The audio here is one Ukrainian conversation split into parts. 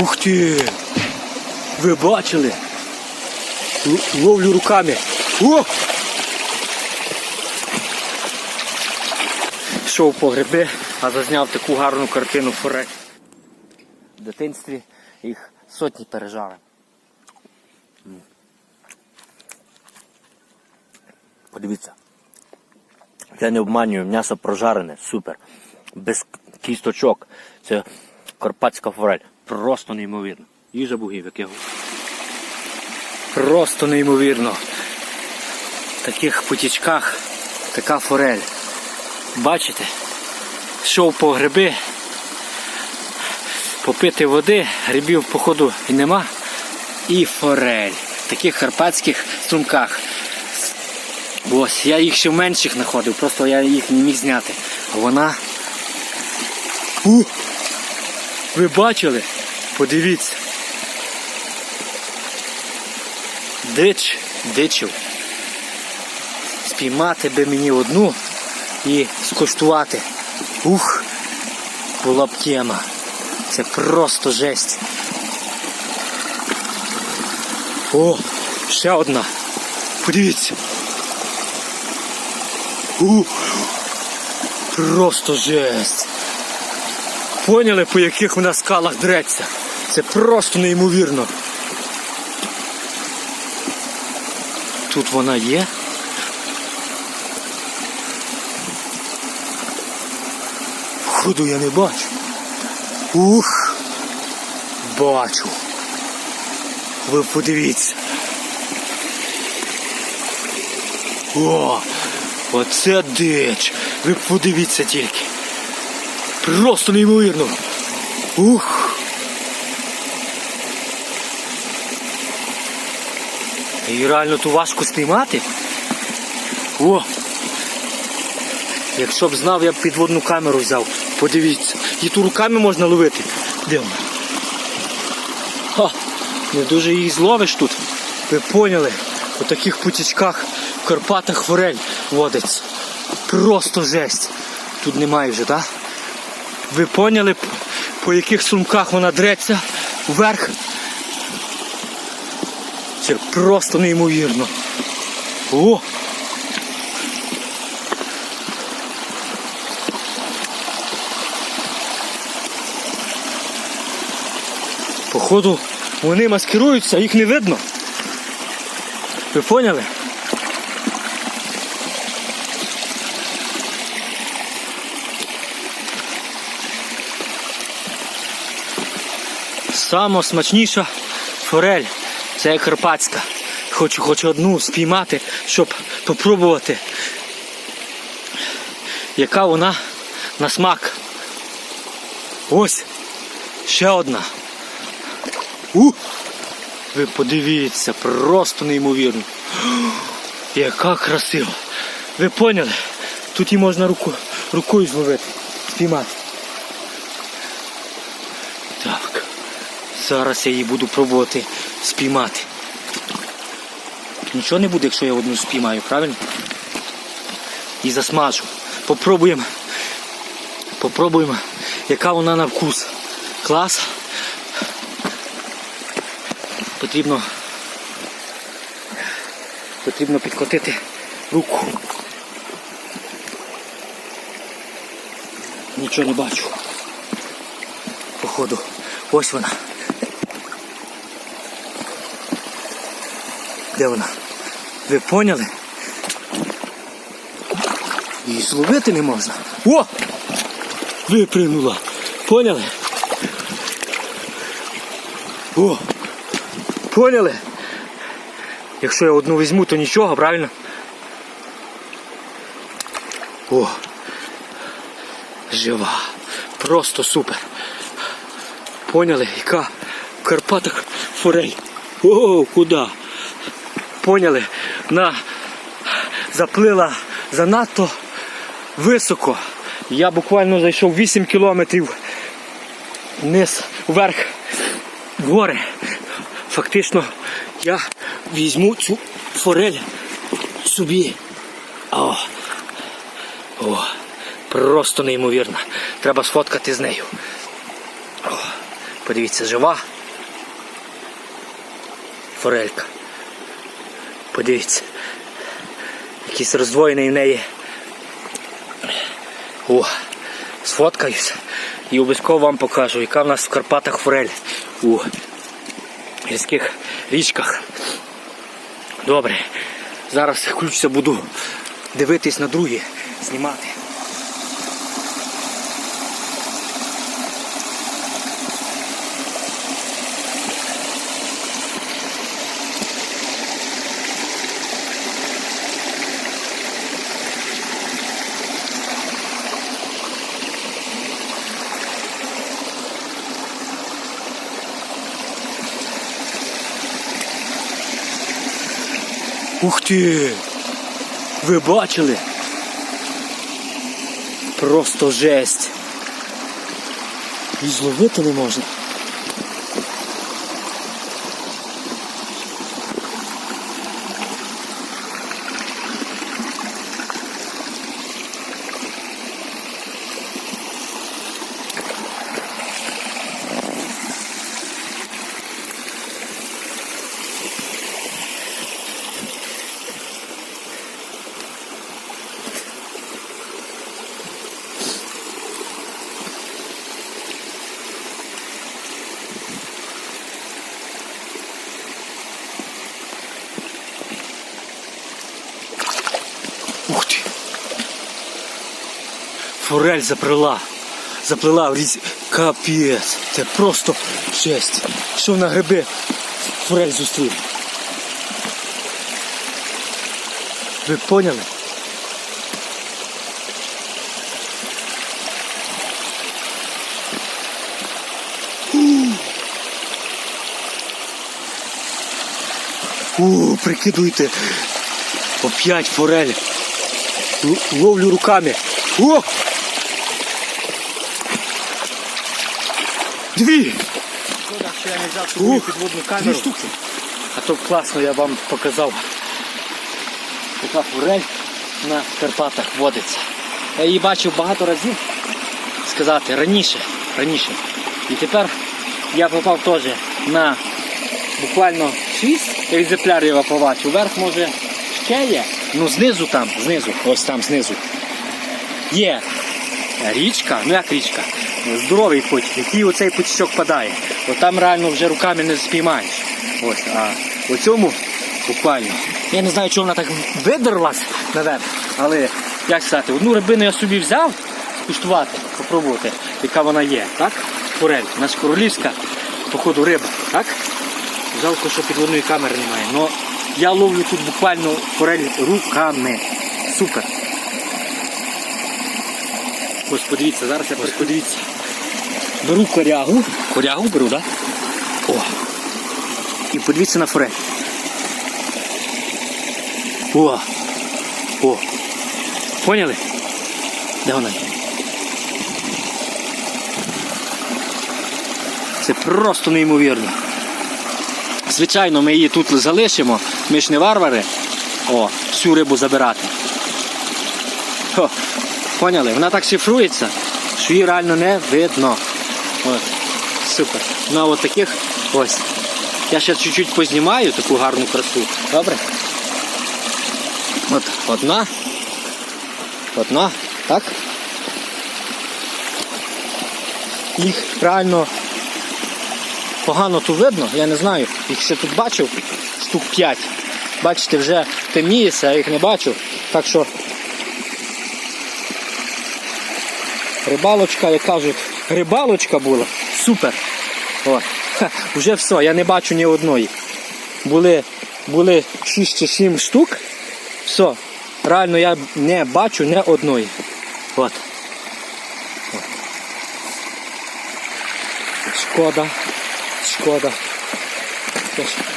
Ух ти! Ви бачили? Ловлю руками. О! Йшов по гриби, а зазняв таку гарну картину форель. В дитинстві їх сотні пережали. Подивіться. Я не обманюю, м'ясо прожарене, супер. Без кісточок. Це карпатська форель. Просто неймовірно. Їжа богів, як я говорю. Просто неймовірно. В таких потічках така форель. Бачите? Йшов по гриби, попити води, грибів, походу, і нема. І форель. В таких карпатських струмках. Ось, я їх ще в менших знаходив, просто я їх не міг зняти. А вона. У! Ви бачили? Подивіться. Дич, дичів. Спіймати би мені одну і скуштувати. Ух, була б тема. Це просто жесть. О, ще одна. Подивіться. У, просто жесть. Поняли, по яких вона скалах дреться? Це просто неймовірно. Тут вона є. Ходу я не бачу. Ух, бачу. Ви подивіться. О, оце дич. Ви подивіться тільки. Просто неймовірно. Ух. І реально ту важко спіймати. О! Якщо б знав, я б підводну камеру взяв. Подивіться. І ту руками можна ловити. Де вона? Ха, не дуже її зловиш тут. Ви поняли? У таких путічках в Карпатах форель водиться. Просто жесть. Тут немає вже, так? Ви поняли, по яких сумках вона дреться вверх? Це просто неймовірно. О! Походу, вони маскируються, їх не видно. Ви поняли? Сама форель це карпатська. Хочу хоч одну спіймати, щоб попробувати, яка вона на смак. Ось ще одна. У! Ви подивіться, просто неймовірно. Яка красива. Ви поняли? Тут її можна руку, рукою зловити, спіймати. Так. Зараз я її буду пробувати спіймати. Нічого не буде, якщо я одну спіймаю, правильно? І засмажу. Попробуємо. Попробуємо, яка вона на вкус. Клас. Потрібно. Потрібно підкотити руку. Нічого не бачу. Походу. Ось вона. Де вона? Ви поняли? Її зловити не можна. О! Випрыгнула. Поняли? О! Поняли? Якщо я одну візьму, то нічого, правильно? О! Жива. Просто супер. Поняли, яка в Карпатах форель. О, куди? Поняли? На заплила занадто високо. Я буквально зайшов 8 кілометрів вниз, вверх, в гори. Фактично я візьму цю форель собі. О, о, просто неймовірно. Треба сфоткати з нею. О, подивіться, жива. форелька. Подивіться. Якийсь роздвоєний в неї. О, сфоткаюсь і обов'язково вам покажу, яка в нас в Карпатах форель у гірських річках. Добре. Зараз включуся, буду дивитись на другі, знімати. Ух ти! Ви бачили? Просто жесть. І зловити не можна. Форель заплила. Заплила в різ... Капець. Це просто жесть. Що на гриби форель зустрів. Ви поняли? У, прикидуйте. Опять форель. Ловлю руками. О! Дві! Шкода, що я не взяв Ух, підводну Дві штуки. А то класно я вам показав. Така форель на Карпатах водиться. Я її бачив багато разів, сказати, раніше, раніше. І тепер я попав теж на буквально 6 екземплярів я побачив. Верх може ще є. Ну знизу там, знизу, ось там знизу. Є річка, ну як річка, здоровий потік, який оцей потічок падає. От там реально вже руками не спіймаєш. Ось, а у цьому буквально. Я не знаю, чому вона так видерлась наверх, але як сказати, одну рибину я собі взяв скуштувати, попробувати, яка вона є, так? Форель, у нас королівська, походу, риба, так? Жалко, що підводної камери немає. Но я ловлю тут буквально форель руками. Супер. Ось подивіться, зараз я Ось подивіться. Беру корягу. Корягу беру, так? Да? О. І подивіться на форель. О. О. Поняли? Де вона? Це просто неймовірно. Звичайно, ми її тут залишимо. Ми ж не варвари. О, всю рибу забирати. О, поняли? Вона так шифрується, що її реально не видно. От. Супер. Ну а от таких ось. Я ще чуть-чуть познімаю таку гарну красу. Добре? От одна. Одна. Так? Їх реально погано тут видно, я не знаю. Їх ще тут бачив штук 5. Бачите, вже темніється, я їх не бачу. Так що рибалочка, як кажуть, рибалочка була. Супер. О, ха, вже все, я не бачу ні одної. Були, були 6 чи 7 штук. Все. Реально я не бачу ні одної. От. Шкода. Шкода.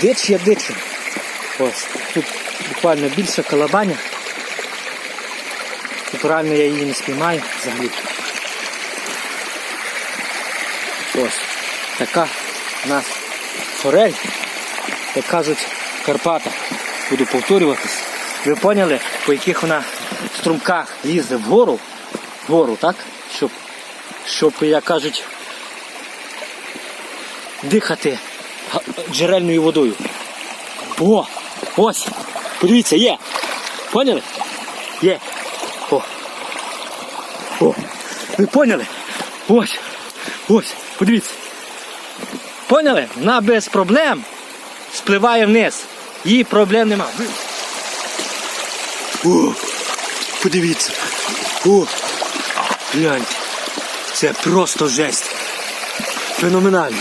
Дич є дичим. Ось. Тут буквально більше колобання. Тут реально я її не спіймаю взагалі. Ось. Така у нас форель, як кажуть, в Карпатах. Буду повторюватись. Ви поняли, по яких вона струмках їздить вгору, вгору, так? Щоб, щоб, як кажуть, дихати джерельною водою. О! Ось! Подивіться, є! Поняли? Є! О! О! Ви поняли? Ось! Ось! Подивіться! Поняли? Вона без проблем спливає вниз. Їй проблем нема. О! Подивіться! О! Гляньте! Це просто жесть! Феноменально!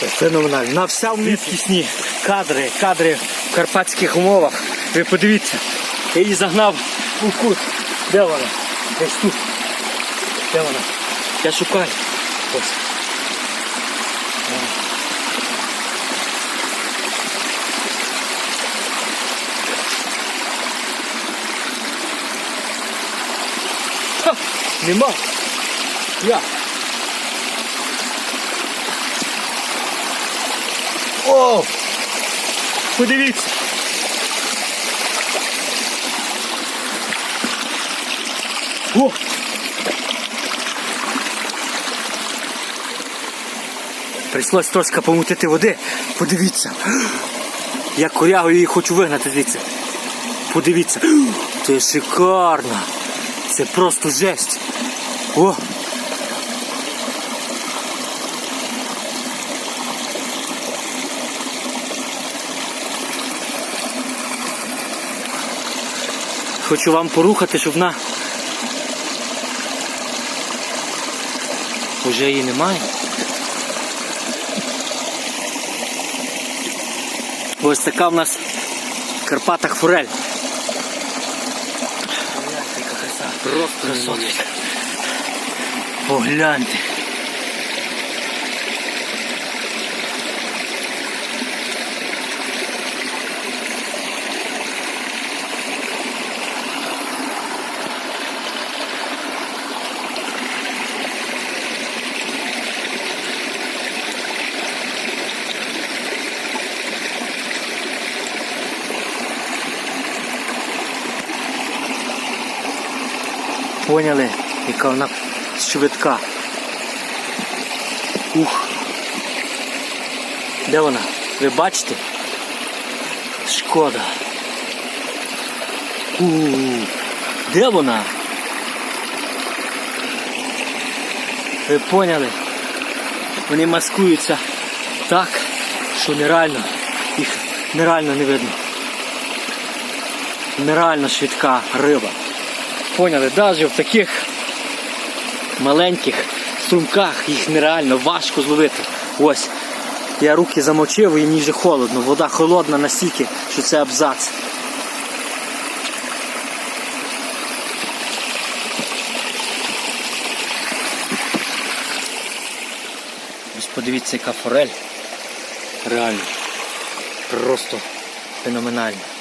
Це Феноменально. На вся вмісткісні кадри, кадри в карпатських умовах. Ви подивіться, я її загнав у кут. Де вона? Десь тут. Де вона? Я шукаю. Ось. Ха, нема. Я. О! Подивіться. О! Прийшлось трошки помутити води. Подивіться. Я корягу її хочу вигнати звідси. Подивіться. Це шикарно. Це просто жесть. О! Хочу вам порухати, щоб вона. Уже її немає. Ось така в нас в Карпатах форель. Просто красота. Погляньте. Поняли, яка вона швидка. Ух. Де вона? Ви бачите? Шкода. У, де вона? Ви поняли? Вони маскуються так, що нереально. Їх нереально не видно. Нереально швидка риба. Поняли, навіть в таких маленьких струмках їх нереально важко зловити. Ось. Я руки замочив і мені вже холодно. Вода холодна настільки, що це абзац. Ось подивіться, яка форель. Реально. Просто феноменально.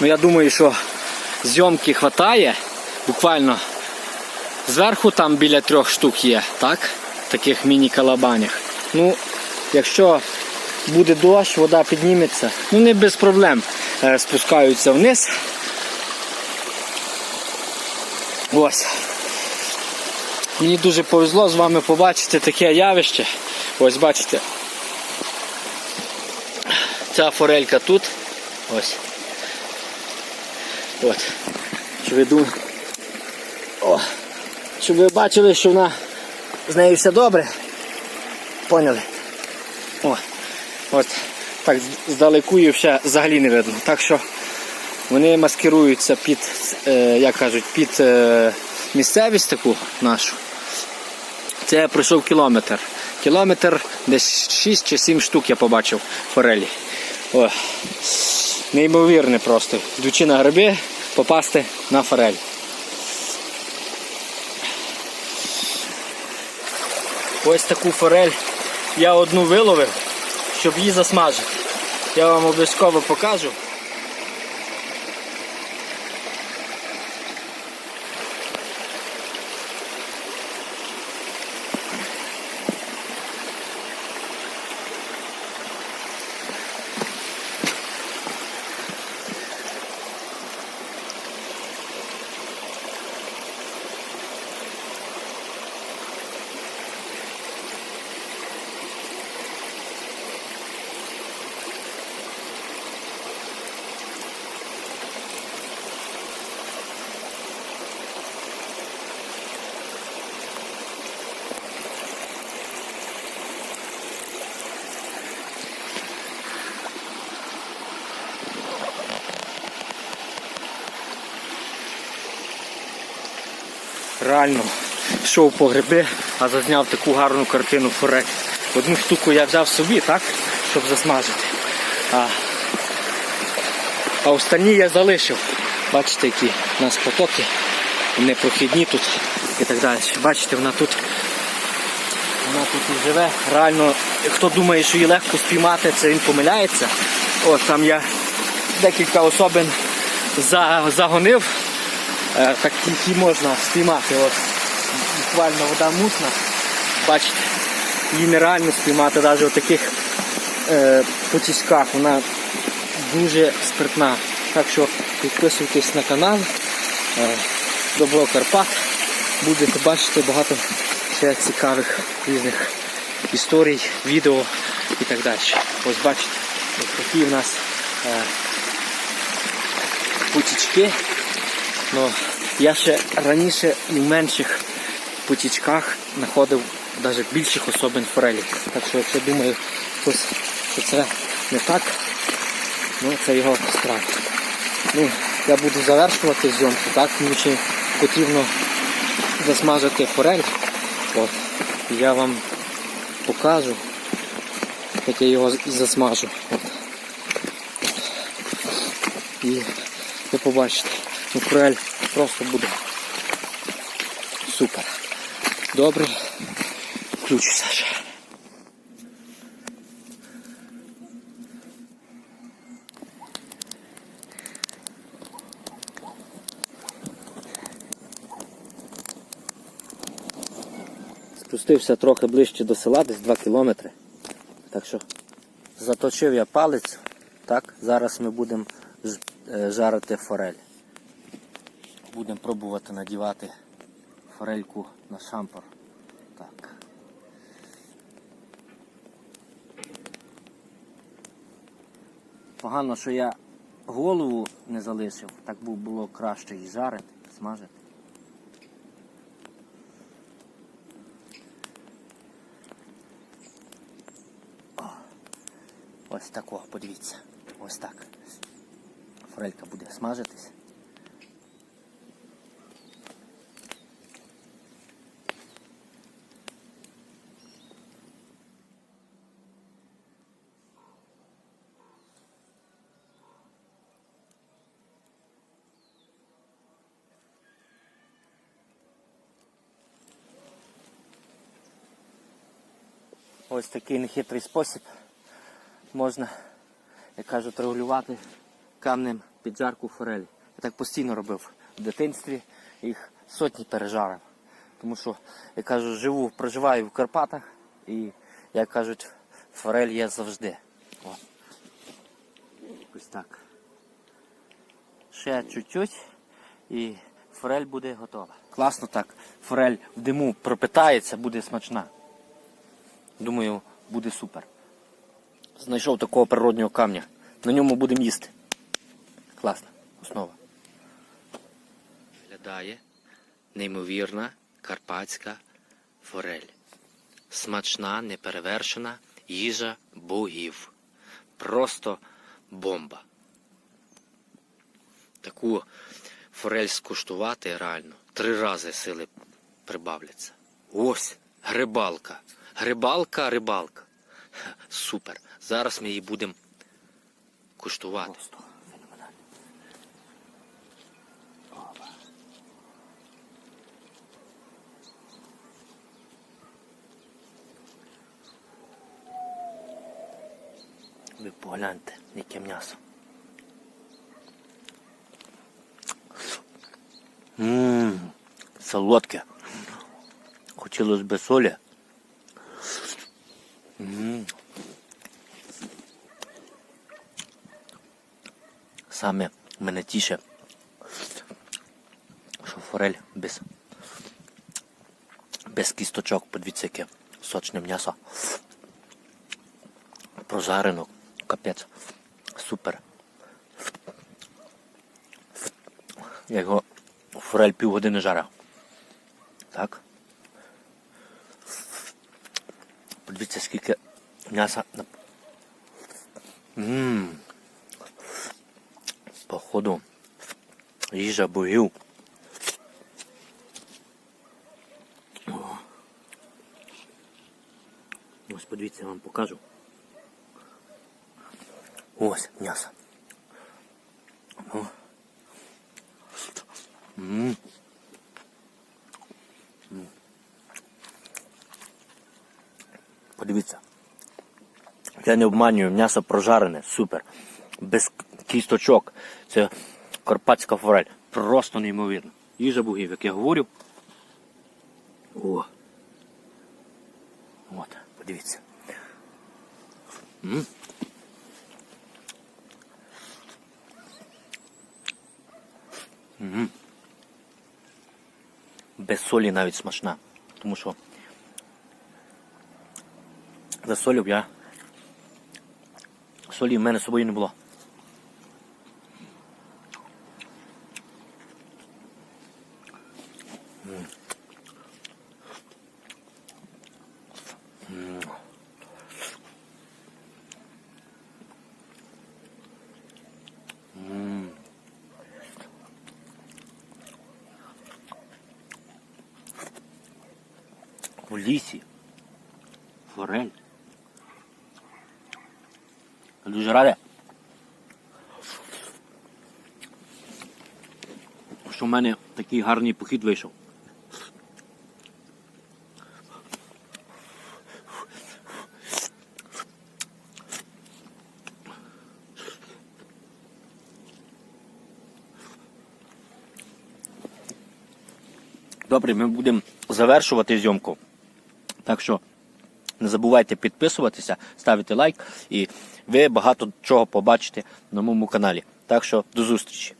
Ну я думаю, що зйомки хватає. Буквально зверху там біля трьох штук є, так? Таких міні-калабанях. Ну, якщо буде дощ, вода підніметься, ну не без проблем е, спускаються вниз. Ось. Мені дуже повезло з вами побачити таке явище. Ось бачите. Ця форелька тут. Ось. От. Щоб ви. О. Щоб ви бачили, що вона з нею все добре. Поняли? О. От. Так здалеку її взагалі не видно. Так що вони маскируються під, е, як кажуть, під е, місцевість таку нашу. Це пройшов кілометр. Кілометр десь 6 чи 7 штук я побачив форелі. О. Неймовірне просто. Йдучи на гриби, попасти на форель. Ось таку форель я одну виловив, щоб її засмажити. Я вам обов'язково покажу. Реально йшов по гриби, а зазняв таку гарну картину форель. Одну штуку я взяв собі, так, щоб засмажити. А, а останні я залишив. Бачите, які у нас потоки, вони прохідні тут і так далі. Бачите, вона тут вона тут і живе. Реально, хто думає, що її легко спіймати, це він помиляється. От там я декілька особин загонив, які можна спіймати. От, буквально вода мутна. Бачите, її нереально спіймати навіть у таких е, потічках. Вона дуже спиртна. Так що підписуйтесь на канал. Е, Добро Карпат. Будете бачити багато ще цікавих різних історій, відео і так далі. Ось бачите, ось такі в нас е, потічки. Ну, я ще раніше і в менших потічках знаходив навіть більших особин форелі. Так що якщо думаю, що це не так, ну це його справа. Ну, я буду завершувати зйомку, так, мені ще потрібно засмажити форель. От. Я вам покажу, як я його засмажу. От. І ви побачите, форель просто буде супер. Добре. Включуся ще. Спустився трохи ближче до села, десь 2 кілометри. Так що заточив я палець. Так, зараз ми будемо е, жарити форель. Будемо пробувати надівати форельку на шампур. Так. Погано, що я голову не залишив, так бу- було краще і жарити, смажити. Ось такого, подивіться. Ось так. Форелька буде смажитись. Ось такий нехитрий спосіб можна, як кажуть, регулювати камнем піджарку форелі. Я так постійно робив в дитинстві, їх сотні пережарив. Тому що, як кажу, живу, проживаю в Карпатах і, як кажуть, форель є завжди. О. Ось так. Ще чуть-чуть і форель буде готова. Класно так. Форель в диму пропитається, буде смачна. Думаю, буде супер. Знайшов такого природнього камня. На ньому будемо їсти. Класна основа. Виглядає неймовірна карпатська форель. Смачна, неперевершена їжа богів. Просто бомба. Таку форель скуштувати реально три рази сили прибавляться. Ось грибалка. Грибалка, рибалка. Супер. Зараз ми її будемо куштувати. Просто феноменально. Ви погляньте, яке м'ясо. Ммм, солодке. Хотілося б солі. Саме мене тіше, що форель без, без кісточок, подивіться, яке сочне м'ясо. Прожарено, капець. Супер. Я його форель півгодини жарив. Так. Дивіться, скільки м'яса. Ммм. Походу. Їжа богів. Ось подивіться, я вам покажу. Ось м'ясо. Ммм. Я не обманюю, м'ясо прожарене, супер. Без кісточок. Це карпатська форель. Просто неймовірно. Їжа богів, як я говорю. О. От, подивіться. М? М. Без солі навіть смачна. Тому що засолів я. Солі в мене з собою не було. В лісі. Форель. Дуже радий. Що в мене такий гарний похід вийшов. Добре, ми будемо завершувати зйомку. Так що не забувайте підписуватися, ставити лайк, і ви багато чого побачите на моєму каналі. Так що до зустрічі!